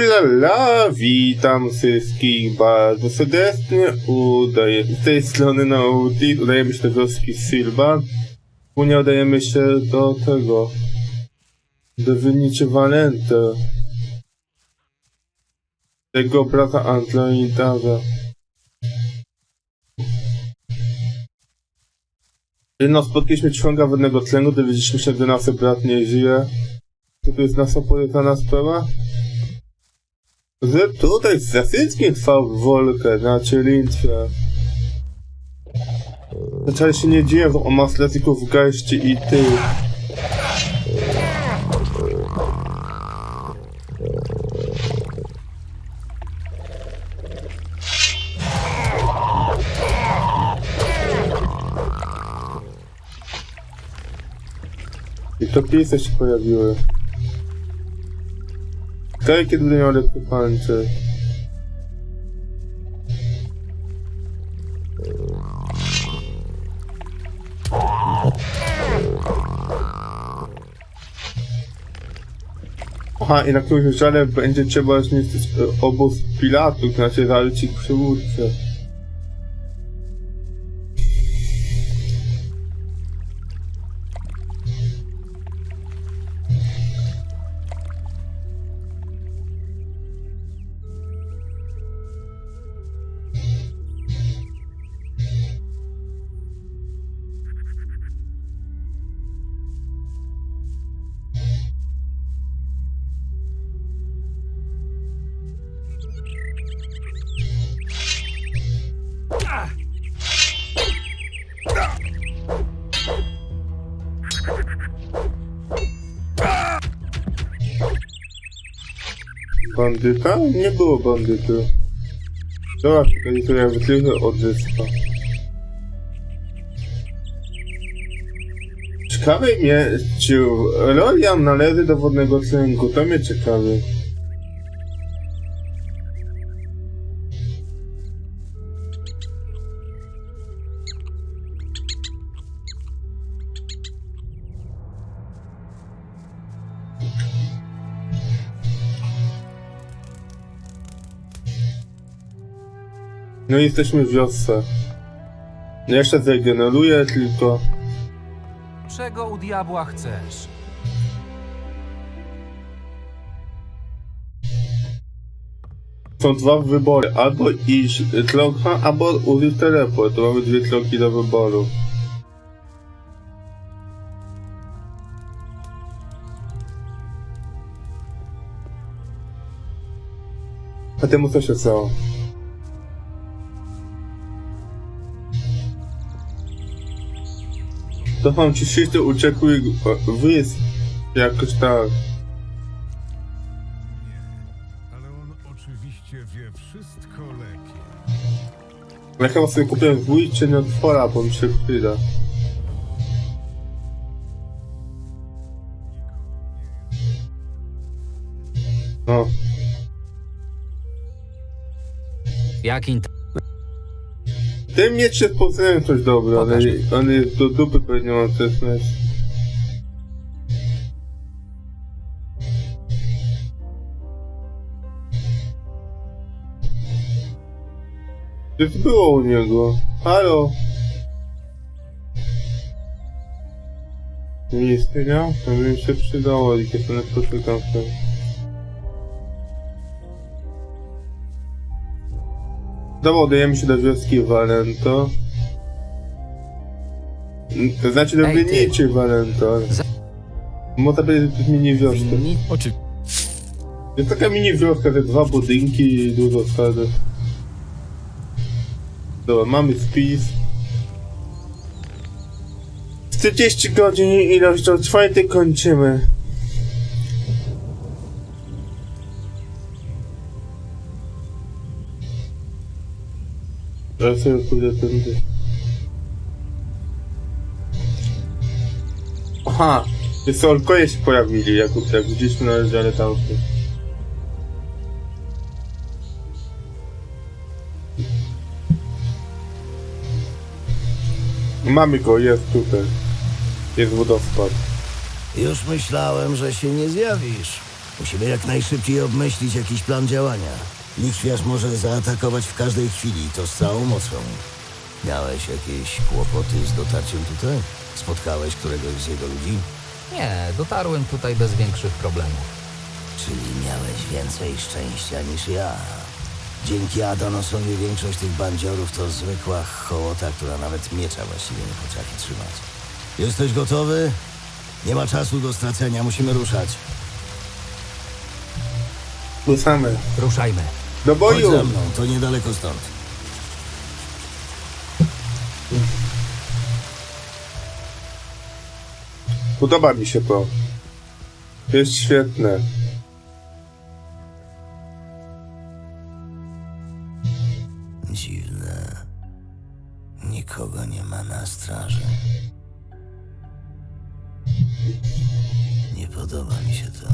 Ulala, witam wszystkich bardzo serdecznie. Udaje, z tej strony Nautis, udajemy się do wioski Silva. Później udajemy się do tego, do Wyniczy Valente. Tego brata Antloidaza. No, spotkaliśmy członka wodnego tlenu, dowiedzieliśmy się, że nasz brat nie żyje. To jest nasza polecana sprawa? Że tutaj z Zasyckim trwał wolkę na Cielintwie. Zaczęli się nie dzieje o masletików w gajści i ty. I to pisy się pojawiły. Kraj, kiedy miał lepszy panczy. Aha, i na którymś żale będzie trzeba zniszczyć obóz Pilatów, znaczy walczyć przywódcę. Bandyta? Nie było bandyty. Dobra, czekaj, to ja wytrychnę od wyspa. Ciekawe mnie, czy Rolian należy do wodnego tlęgu, to mnie ciekawi. No i jesteśmy w wiosce. No Jeszcze zregeneruję tylko. Czego u diabła chcesz? Są dwa wybory. Albo iść trochę, albo użyć teleport. To mamy dwie kroki do wyboru. A temu co się stało? To wam ci wszyscy uciekły wysp. Jakoś tak. Ale on oczywiście wie wszystko lepiej. Ja chyba sobie kupiłem zwój cieniotwora, bo mi się przyda. No, Jakim ten miecz się poznałem coś dobre, ale Pokaż. on jest do dupy pewnie mam też mieć. Coś było u niego. Halo? Nie istniał? To by mi się przydało, jak jestem na poszukam sobie. Dobra, udajemy się do wioski Valento. To znaczy do Ej, ty. Valento. Za- Można powiedzieć, że to jest mini wioska. winni? Oczy... Jest taka mini wioska, te dwa budynki i dużo sady. Dobra, mamy spis. 40 godzin ilość do czwartej kończymy. Sobie pójdę tędy. Aha! Jest olkoje się pojawili, jak, jak widzieliśmy na rozdziale tamtym. Mamy go, jest tutaj. Jest wodospad. Już myślałem, że się nie zjawisz. Musimy jak najszybciej obmyślić jakiś plan działania. Lichwiarz może zaatakować w każdej chwili, to z całą mocą. Miałeś jakieś kłopoty z dotarciem tutaj? Spotkałeś któregoś z jego ludzi? Nie, dotarłem tutaj bez większych problemów. Czyli miałeś więcej szczęścia niż ja. Dzięki Adanosowi większość tych bandziorów to zwykła hołota, która nawet miecza właściwie nie potrafi trzymać. Jesteś gotowy? Nie ma czasu do stracenia, musimy ruszać. Ruszamy. Ruszajmy. Do Chodź boju! ze mną, to niedaleko stąd. Podoba mi się to. Jest świetne. Dziwne. Nikogo nie ma na straży. Nie podoba mi się to.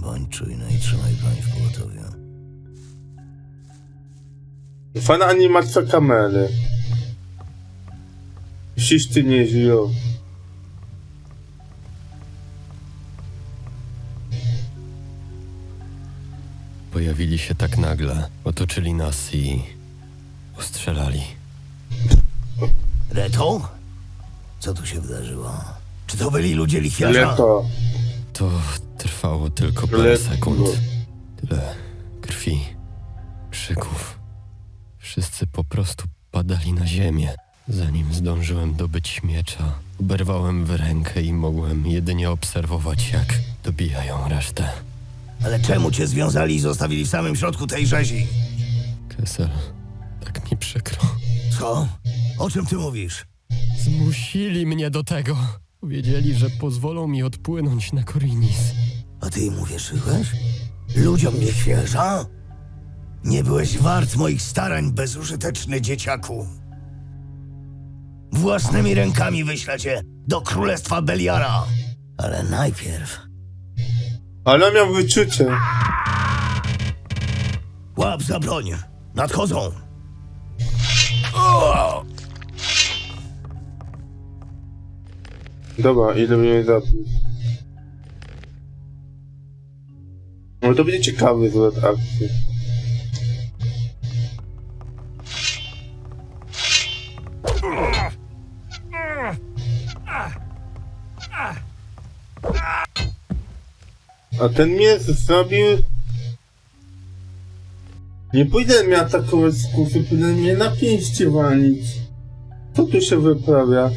Bądź czujny i trzymaj broń w pogotowiu. Fana animacja kamery. Wszyscy nie żyją. Pojawili się tak nagle, otoczyli nas i ustrzelali. Reto? Co tu się wydarzyło? Czy to byli ludzie lichwiarza? Leto. To trwało tylko parę Leto. sekund. Tyle krwi, krzyków. Wszyscy po prostu padali na ziemię. Zanim zdążyłem dobyć miecza, oberwałem w rękę i mogłem jedynie obserwować, jak dobijają resztę. Ale czemu cię związali i zostawili w samym środku tej rzezi? Kessel, tak mi przykro. Co? O czym ty mówisz? Zmusili mnie do tego. Powiedzieli, że pozwolą mi odpłynąć na Korinis. A ty im uwierzyłeś? Ludziom lichwiarza? Nie byłeś wart moich starań, bezużyteczny dzieciaku. Własnymi rękami wyślę cię do królestwa Beliara. Ale najpierw Ale miał wyczucie. łap za broń. Nadchodzą. Dobra, ile mnie zabić? No to będzie ciekawy zwrot akcji. A ten mnie zrobił... Nie pójdę mnie atakować z kusy, pójdę mnie na pięści walić. Co tu się wyprawia?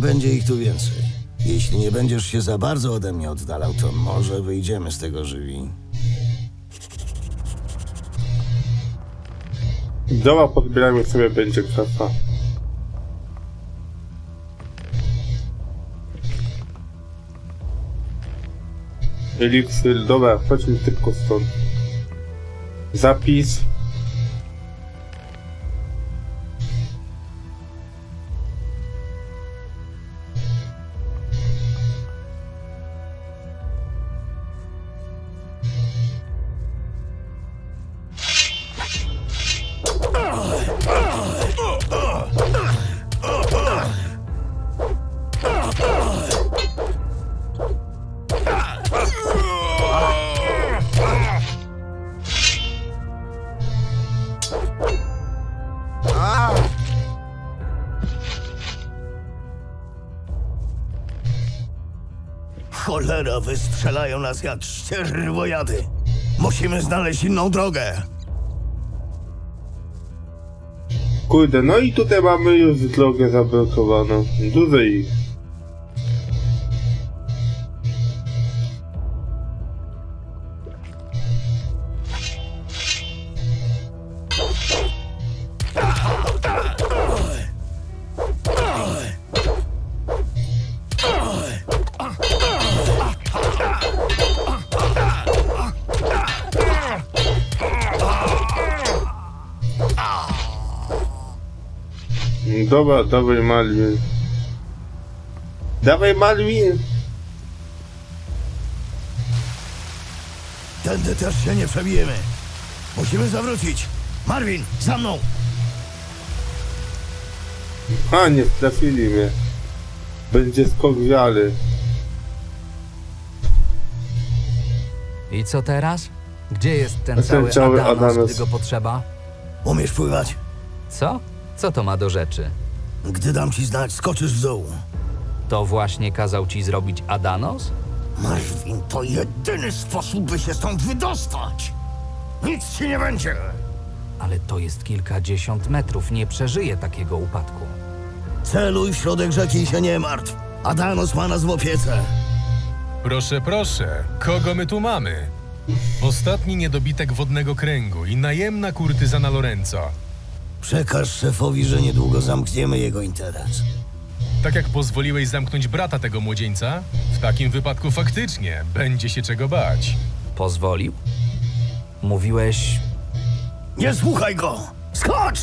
Będzie ich tu więcej. Jeśli nie będziesz się za bardzo ode mnie oddalał, to może wyjdziemy z tego żywi. Dobra, podbieramy sobie będzie kasa. Eliksir, dobra, chodźmy tylko stąd. Zapis. Cholera, wystrzelają nas jak ścierwojady. Musimy znaleźć inną drogę. Kurde, no i tutaj mamy już drogę zablokowaną. Dużo ich. Dobra, dawaj Malwin. Dawaj Malwin! Tędy też się nie przebijemy. Musimy zawrócić. Marvin, za mną! A, nie trafili mnie. Będzie skok wiary. I co teraz? Gdzie jest ten Ten cały, cały Adamas, Adamas. gdy go potrzeba? Umiesz pływać? Co? Co to ma do rzeczy? Gdy dam ci znać, skoczysz w dół. To właśnie kazał ci zrobić Adanos? Marvin, to jedyny sposób, by się stąd wydostać. Nic ci nie będzie. Ale to jest kilkadziesiąt metrów, nie przeżyje takiego upadku. Celuj w środek rzeki i się nie martw. Adanos ma nas w opiece. Proszę, proszę, kogo my tu mamy? Ostatni niedobitek wodnego kręgu i najemna kurtyzana Lorenzo. Przekaż szefowi, że niedługo zamkniemy jego interes. Tak jak pozwoliłeś zamknąć brata tego młodzieńca, w takim wypadku faktycznie będzie się czego bać. Pozwolił? Mówiłeś, Nie słuchaj go! Skocz!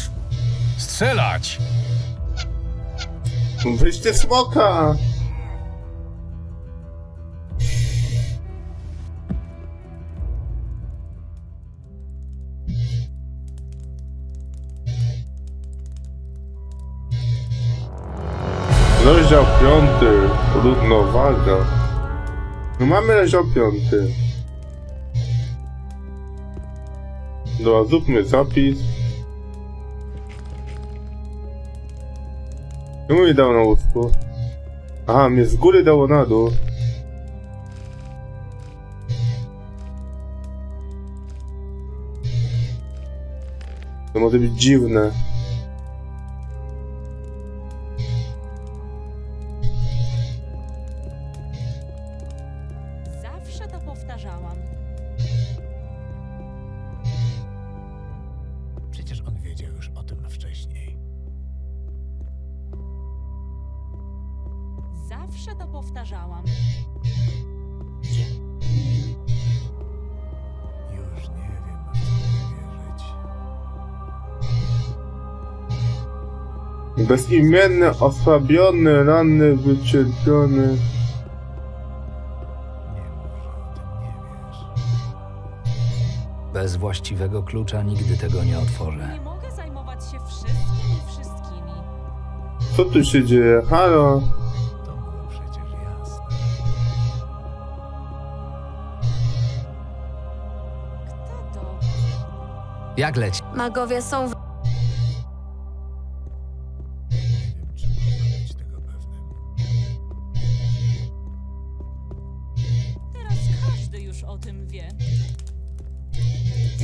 Strzelać! Weźcie smoka! Równowaga. No mamy rozdział piąty. Dobra, zróbmy zapis. Czemu mi dało na łóżku? Aha, mnie z góry dało na dół. To może być dziwne. Powtarzałam. Przecież on wiedział już o tym wcześniej. Zawsze to powtarzałam. Już nie wiem, w co wierzyć. Bezimienny, osłabiony, ranny, wyczerpiony. Bez właściwego klucza nigdy tego nie otworzę. Nie mogę zajmować się wszystkim i wszystkimi. Co tu się dzieje? Halo? To było przecież jasne. Kto to? Jak leci? Magowie są w...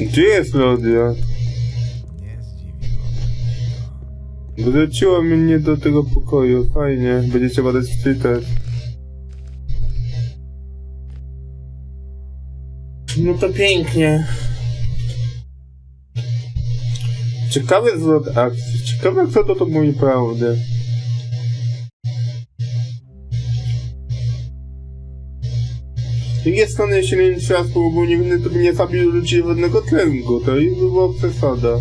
Gdzie jest? Nie zdziwiło mnie to. Wróciło mnie do tego pokoju, fajnie. Będzie trzeba dać czytać. No to pięknie. Ciekawy zwrot akcji. Ciekawe kto to to mówi prawdę. Nie świadku był niewinny, to by nie zabił ludzi wodnego kręgu. To i by była przesada.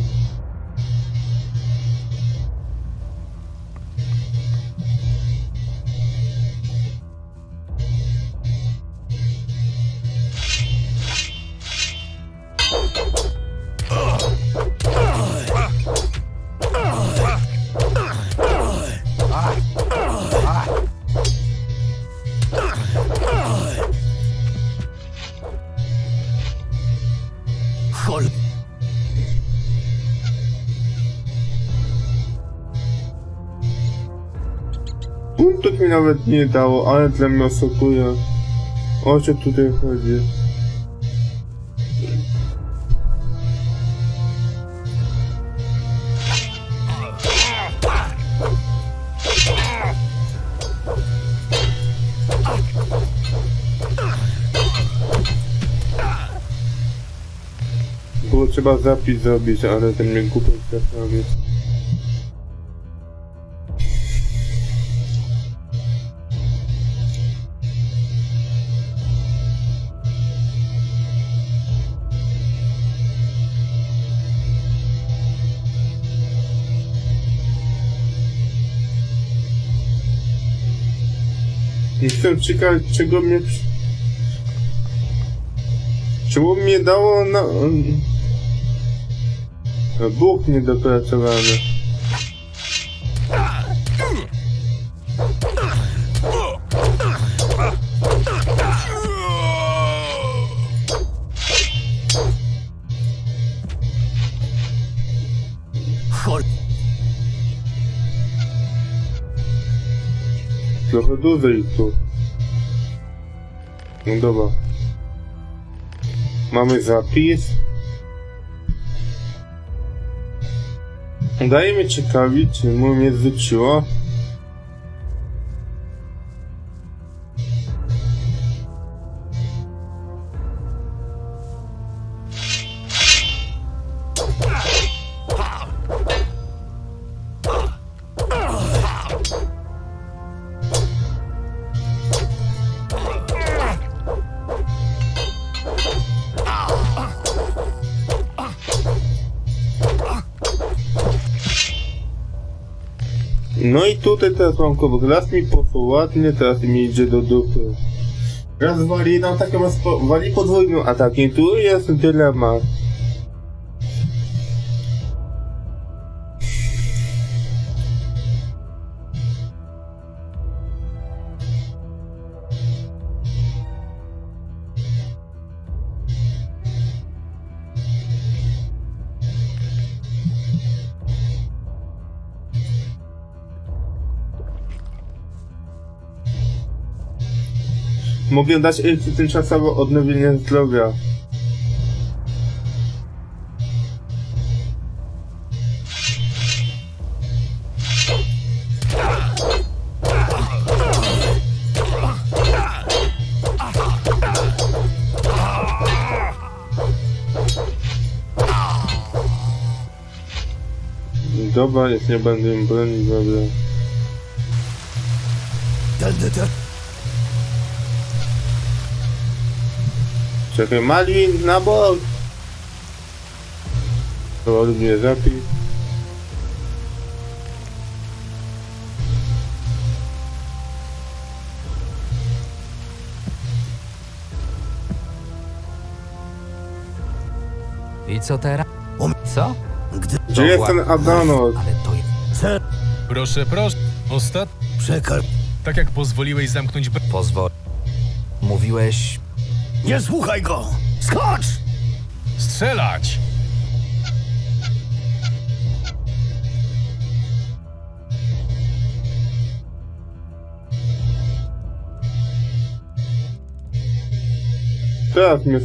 Nawet nie dało, ale dla mnie osokuje. O co tutaj chodzi? Było trzeba zapis zrobić, ale ten mnie głupio trafił. Jestem ciekaw, czego mnie... Czemu mnie dało na Bóg niedopracowany. Trochę dłużej tu. No dobra. Mamy zapis. Daje mnie ciekawić, czy mu mnie zwróciło. Tutaj teraz mam kobok. Raz mi poszło ładnie, teraz mi idzie do dupy. Raz wali nam taką spo- wali podwójną atakiem. Tu jest dylemat. Mogę dać Elfie tymczasowe odnowienie zdrowia. Dobra, już nie będę im bronić, dobra. Czekaj, Malin na bok! To mnie zapis. I co teraz? Um- Co? Gdy Gdzie jest ten Adanos? Ale to jest... cel Proszę, proszę. Ostat... przekar... Tak jak pozwoliłeś zamknąć br... Pozwól. Mówiłeś... Nie słuchaj go! Skocz! Strzelać! Teraz mnie...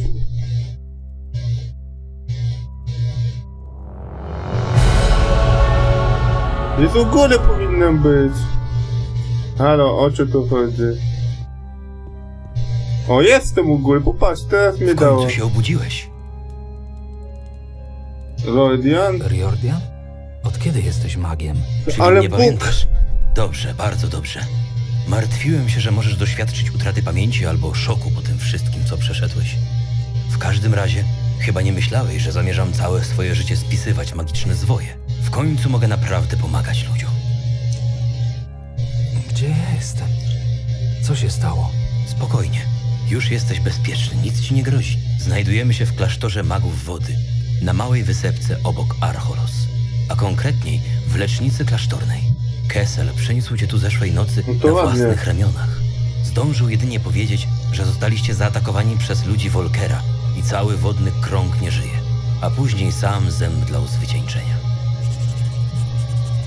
Jest u góry powinien być. Halo, o co tu chodzi? O, jestem u góry, popatrz, teraz mnie dało. końcu się obudziłeś. Rodian? Riordian? Od kiedy jesteś magiem? Czyli Ale nie Bóg- pamiętasz. Dobrze, bardzo dobrze. Martwiłem się, że możesz doświadczyć utraty pamięci albo szoku po tym wszystkim, co przeszedłeś. W każdym razie, chyba nie myślałeś, że zamierzam całe swoje życie spisywać magiczne zwoje. W końcu mogę naprawdę pomagać ludziom. Gdzie ja jestem? Co się stało? Spokojnie. Już jesteś bezpieczny, nic ci nie grozi. Znajdujemy się w klasztorze magów wody, na małej wysepce obok Archolos, a konkretniej w lecznicy klasztornej. Kessel przeniósł cię tu zeszłej nocy No na ładnie. własnych ramionach. Zdążył jedynie powiedzieć, że zostaliście zaatakowani przez ludzi Volkera i cały wodny krąg nie żyje, a później sam zemdlał z wycieńczenia.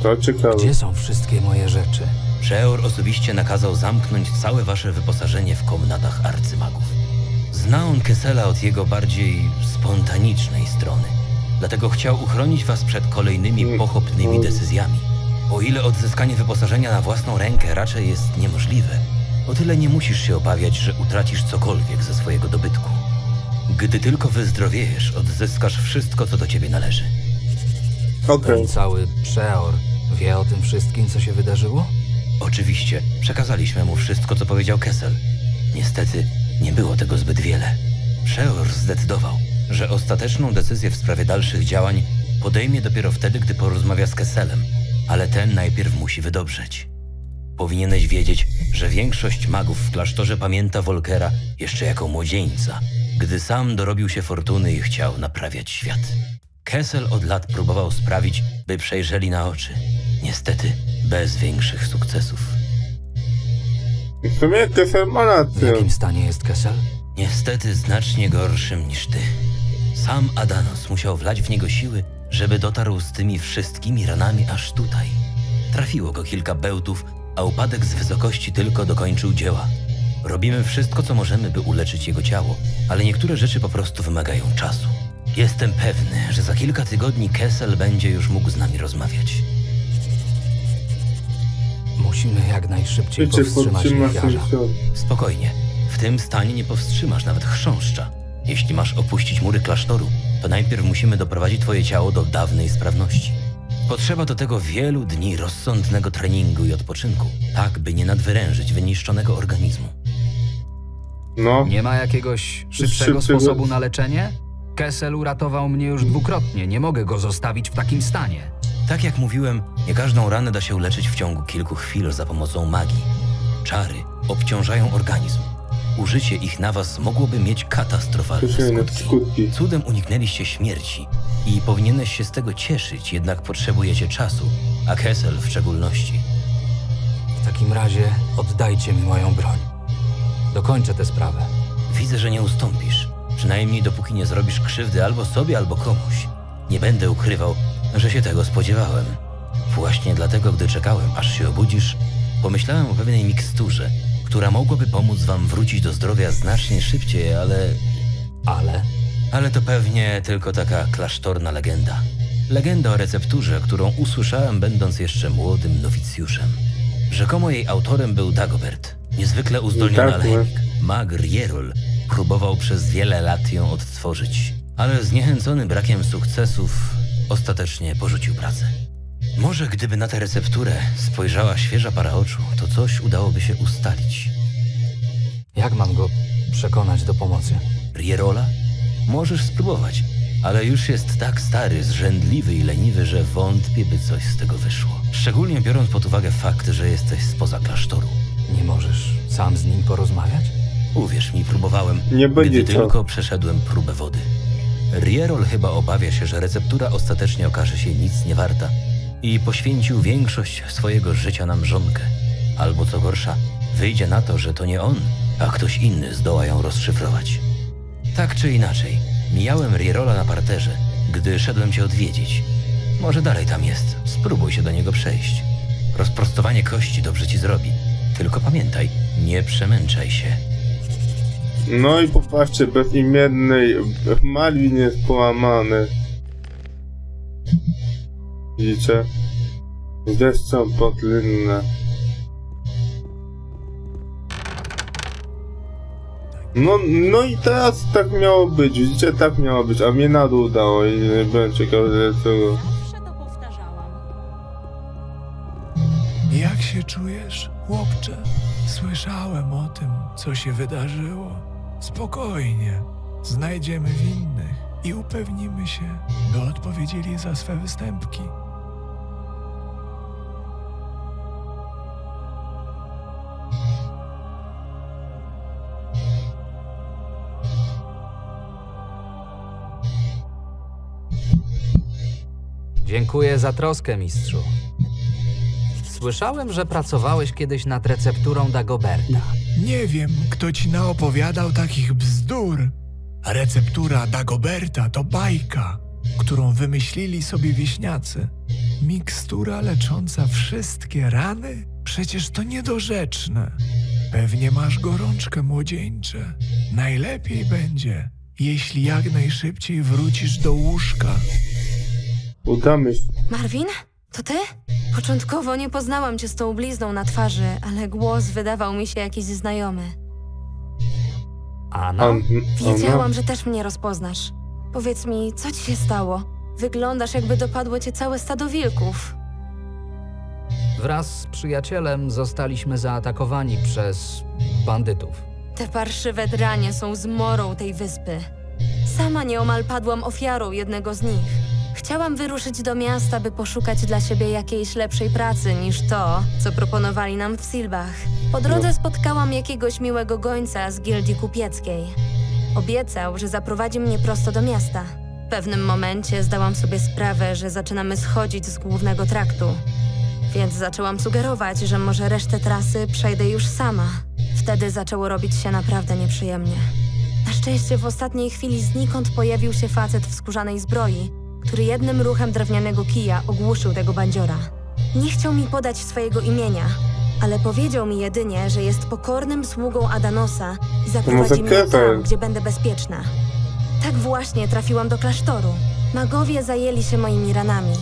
To ciekawe. Gdzie są wszystkie moje rzeczy? Przeor osobiście nakazał zamknąć całe wasze wyposażenie w komnatach arcymagów. Zna on Kessela od jego bardziej spontanicznej strony. Dlatego chciał uchronić was przed kolejnymi pochopnymi decyzjami. O ile odzyskanie wyposażenia na własną rękę raczej jest niemożliwe, o tyle nie musisz się obawiać, że utracisz cokolwiek ze swojego dobytku. Gdy tylko wyzdrowiejesz, odzyskasz wszystko, co do ciebie należy. Okej. Ten cały przeor wie o tym wszystkim, co się wydarzyło? Oczywiście, przekazaliśmy mu wszystko, co powiedział Kessel. Niestety, nie było tego zbyt wiele. Przeor zdecydował, że ostateczną decyzję w sprawie dalszych działań podejmie dopiero wtedy, gdy porozmawia z Kesselem, ale ten najpierw musi wydobrzeć. Powinieneś wiedzieć, że większość magów w klasztorze pamięta Volkera jeszcze jako młodzieńca, gdy sam dorobił się fortuny i chciał naprawiać świat. Kessel od lat próbował sprawić, by przejrzeli na oczy. Niestety, bez większych sukcesów. W sumie Kessel ma W rację. jakim stanie jest Kessel? Niestety znacznie gorszym niż ty. Sam Adanos musiał wlać w niego siły, żeby dotarł z tymi wszystkimi ranami aż tutaj. Trafiło go kilka bełtów, a upadek z wysokości tylko dokończył dzieła. Robimy wszystko, co możemy, by uleczyć jego ciało, ale niektóre rzeczy po prostu wymagają czasu. Jestem pewny, że za kilka tygodni Kessel będzie już mógł z nami rozmawiać. Musimy jak najszybciej Wiecie, powstrzymać podtrzyma lichwiarza. Spokojnie. W tym stanie nie powstrzymasz nawet chrząszcza. Jeśli masz opuścić mury klasztoru, to najpierw musimy doprowadzić twoje ciało do dawnej sprawności. Potrzeba do tego wielu dni rozsądnego treningu i odpoczynku, tak by nie nadwyrężyć wyniszczonego organizmu. No, Nie ma jakiegoś szybszego Szybszego- sposobu na leczenie? Kessel uratował mnie już dwukrotnie. Nie mogę go zostawić w takim stanie. Tak jak mówiłem, nie każdą ranę da się uleczyć w ciągu kilku chwil za pomocą magii. Czary obciążają organizm. Użycie ich na was mogłoby mieć katastrofalne skutki. Cudem uniknęliście śmierci i powinieneś się z tego cieszyć, jednak potrzebujecie czasu, a Kessel w szczególności. W takim razie oddajcie mi moją broń. Dokończę tę sprawę. Widzę, że nie ustąpisz, przynajmniej dopóki nie zrobisz krzywdy albo sobie, albo komuś. Nie będę ukrywał, że się tego spodziewałem. Właśnie dlatego, gdy czekałem, aż się obudzisz, pomyślałem o pewnej miksturze, która mogłaby pomóc wam wrócić do zdrowia znacznie szybciej, ale Ale Ale to pewnie tylko taka klasztorna legenda. Legenda o recepturze, którą usłyszałem będąc jeszcze młodym nowicjuszem. Rzekomo jej autorem był Dagobert, niezwykle uzdolniony Tak, no. alchemik. Mag Rierol próbował przez wiele lat ją odtworzyć, ale zniechęcony brakiem sukcesów ostatecznie porzucił pracę. Może gdyby na tę recepturę spojrzała świeża para oczu, to coś udałoby się ustalić. jak mam go przekonać do pomocy? Rierola? Możesz spróbować, ale już jest tak stary, zrzędliwy i leniwy, że wątpię, by coś z tego wyszło. Szczególnie biorąc pod uwagę fakt, że jesteś spoza klasztoru. Nie możesz sam z nim porozmawiać? Uwierz mi, próbowałem, Nie będzie gdy co. tylko przeszedłem próbę wody. Rierol chyba obawia się, że receptura ostatecznie okaże się nic nie warta i poświęcił większość swojego życia na mrzonkę. Albo co gorsza, wyjdzie na to, że to nie on, a ktoś inny zdoła ją rozszyfrować. Tak czy inaczej, mijałem Rierola na parterze, gdy szedłem cię odwiedzić. Może dalej tam jest, spróbuj się do niego przejść. Rozprostowanie kości dobrze ci zrobi. Tylko pamiętaj, nie przemęczaj się. No i popatrzcie, bezimiennej Malwin jest połamany. Widzicie? Deszczą potlynne. No, no i teraz tak miało być, widzicie, tak miało być, a mnie na dół dało i nie byłem ciekawy dlaczego. Zawsze to powtarzałam. Jak się czujesz, chłopcze? Słyszałem o tym, co się wydarzyło. Spokojnie. Znajdziemy winnych i upewnimy się, by odpowiedzieli za swe występki. Dziękuję za troskę, mistrzu. Słyszałem, że pracowałeś kiedyś nad recepturą Dagoberta. Nie wiem, kto ci naopowiadał takich bzdur. Receptura Dagoberta to bajka, którą wymyślili sobie wieśniacy. Mikstura lecząca wszystkie rany? Przecież to niedorzeczne. Pewnie masz gorączkę, młodzieńcze. Najlepiej będzie, jeśli jak najszybciej wrócisz do łóżka. Udamy się. Marvin? To ty? Początkowo nie poznałam cię z tą blizną na twarzy, ale głos wydawał mi się jakiś znajomy. Anna? An, Wiedziałam, że też mnie rozpoznasz. Powiedz mi, co ci się stało? Wyglądasz, jakby dopadło cię całe stado wilków. Wraz z przyjacielem zostaliśmy zaatakowani przez bandytów. Te parszywe dranie są zmorą tej wyspy. Sama nieomal padłam ofiarą jednego z nich. Chciałam wyruszyć do miasta, by poszukać dla siebie jakiejś lepszej pracy niż to, co proponowali nam w Silbach. Po drodze spotkałam jakiegoś miłego gońca z gildii kupieckiej. Obiecał, że zaprowadzi mnie prosto do miasta. W pewnym momencie zdałam sobie sprawę, że zaczynamy schodzić z głównego traktu. Więc zaczęłam sugerować, że może resztę trasy przejdę już sama. Wtedy zaczęło robić się naprawdę nieprzyjemnie. Na szczęście w ostatniej chwili znikąd pojawił się facet w skórzanej zbroi, który jednym ruchem drewnianego kija ogłuszył tego bandziora. Nie chciał mi podać swojego imienia, ale powiedział mi jedynie, że jest pokornym sługą Adanosa i zaprowadzi mnie tam, gdzie będę bezpieczna. Tak właśnie trafiłam do klasztoru. Magowie zajęli się moimi ranami.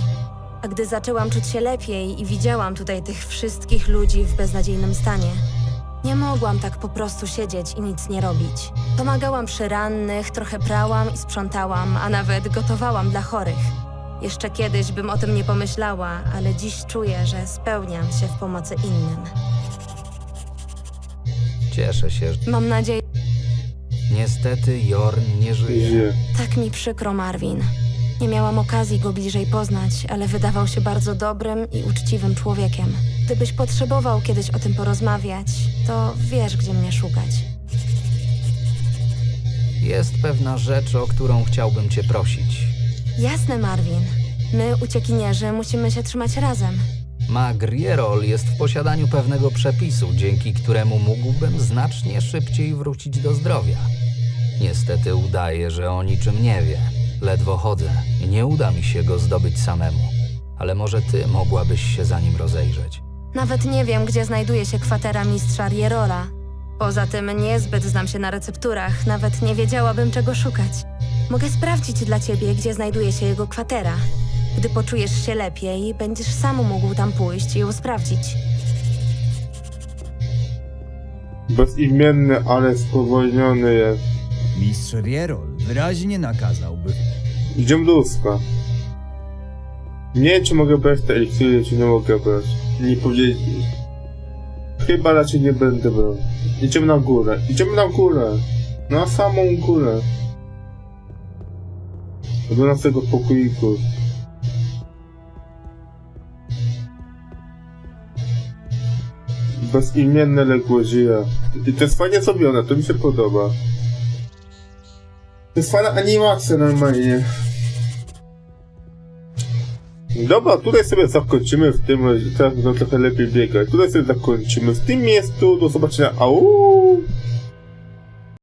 A gdy zaczęłam czuć się lepiej i widziałam tutaj tych wszystkich ludzi w beznadziejnym stanie, nie mogłam tak po prostu siedzieć i nic nie robić. Pomagałam przy rannych, trochę prałam i sprzątałam, a nawet gotowałam dla chorych. Jeszcze kiedyś bym o tym nie pomyślała, ale dziś czuję, że spełniam się w pomocy innym. Cieszę się. że- Mam nadzieję, Niestety Jorn nie żyje. Tak mi przykro, Marvin. Nie miałam okazji go bliżej poznać, ale wydawał się bardzo dobrym i uczciwym człowiekiem. Gdybyś potrzebował kiedyś o tym porozmawiać, to wiesz, gdzie mnie szukać. Jest pewna rzecz, o którą chciałbym cię prosić. Jasne, Marvin. My, uciekinierzy, musimy się trzymać razem. Mag Rierol jest w posiadaniu pewnego przepisu, dzięki któremu mógłbym znacznie szybciej wrócić do zdrowia. Niestety udaje, że o niczym nie wie. Ledwo chodzę i nie uda mi się go zdobyć samemu. Ale może ty mogłabyś się za nim rozejrzeć. Nawet nie wiem, gdzie znajduje się kwatera mistrza Rierola. Poza tym niezbyt znam się na recepturach, nawet nie wiedziałabym, czego szukać. Mogę sprawdzić dla ciebie, gdzie znajduje się jego kwatera. Gdy poczujesz się lepiej, będziesz sam mógł tam pójść i ją sprawdzić. Bezimienny, ale spowolniony jest. Mistrz Rierol wyraźnie nakazał, by Gdzie mrówka? Nie wiem, czy mogę brać te eliksiry, czy nie mogę brać. Nie powiedzieli. Chyba raczej nie będę brał. Idziemy na górę. Idziemy na górę. Na samą górę. Do naszego pokoiku. Bezimienne ległozie. I to jest fajnie zrobione, to mi się podoba. To jest fajna animacja normalnie. Dobra, tutaj sobie zakończymy w tym, teraz będą trochę lepiej biegać. Tutaj sobie zakończymy w tym miejscu, do zobaczenia, au!